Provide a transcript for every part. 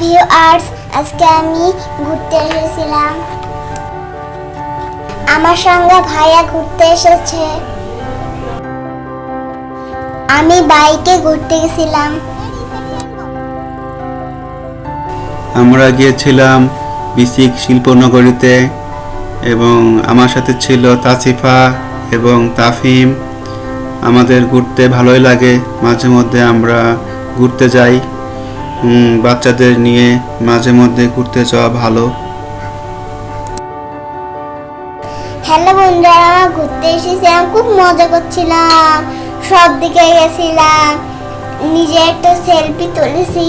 Viewers আজকে আমি ঘুরতে এসেছিলাম। আমার সঙ্গে ভাইয়া ঘুরতে এসেছে। আমি বাইকে ঘুরতে গেছিলাম। আমরা গিয়েছিলাম বিসিক শিল্পনগরীতে এবং আমার সাথে ছিল তাসিফা এবং তাফিম। আমাদের ঘুরতে ভালোই লাগে। মাঝে মধ্যে আমরা ঘুরতে যাই। বাচ্চাদের নিয়ে মাঝে মধ্যে ঘুরতে যাওয়া ভালো। হ্যালো বন্ধুরা আমরা ঘুরতে এসেছিলাম খুব মজা করছিলাম। সব দিকে গেছিলাম, নিজে একটা সেলফি তুলেছি,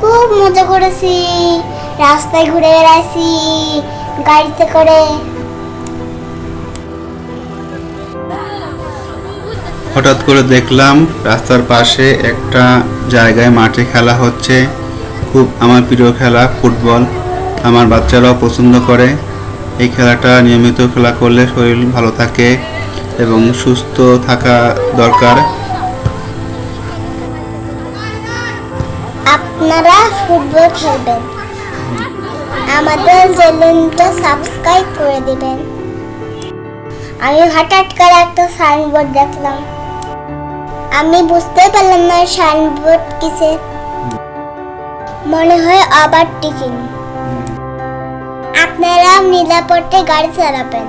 খুব মজা করেছি। রাস্তায় ঘুরে বেড়াইছি, গাড়িতে করে হঠাৎ করে দেখলাম রাস্তার পাশে একটা জায়গায় মাঠে খেলা হচ্ছে। খুব আমার প্রিয় খেলা, ফুটবল। আমার বাচ্চারাও পছন্দ করে। এই খেলাটা নিয়মিত খেলা করলে শরীর ভালো থাকে এবং সুস্থ থাকা দরকার। আপনারা ফুটবল খেলবেন। আমাদের চ্যানেলটা সাবস্ক্রাইব করে দিবেন। আমি হঠাৎ করে একটা সাইনবোর্ড দেখলাম। আমি বুঝতে পারলাম না সাইনবোর্ড কিসে মনে হয় আবার টিকিন আপনারা নিরাপদে গাড়ি চালাবেন।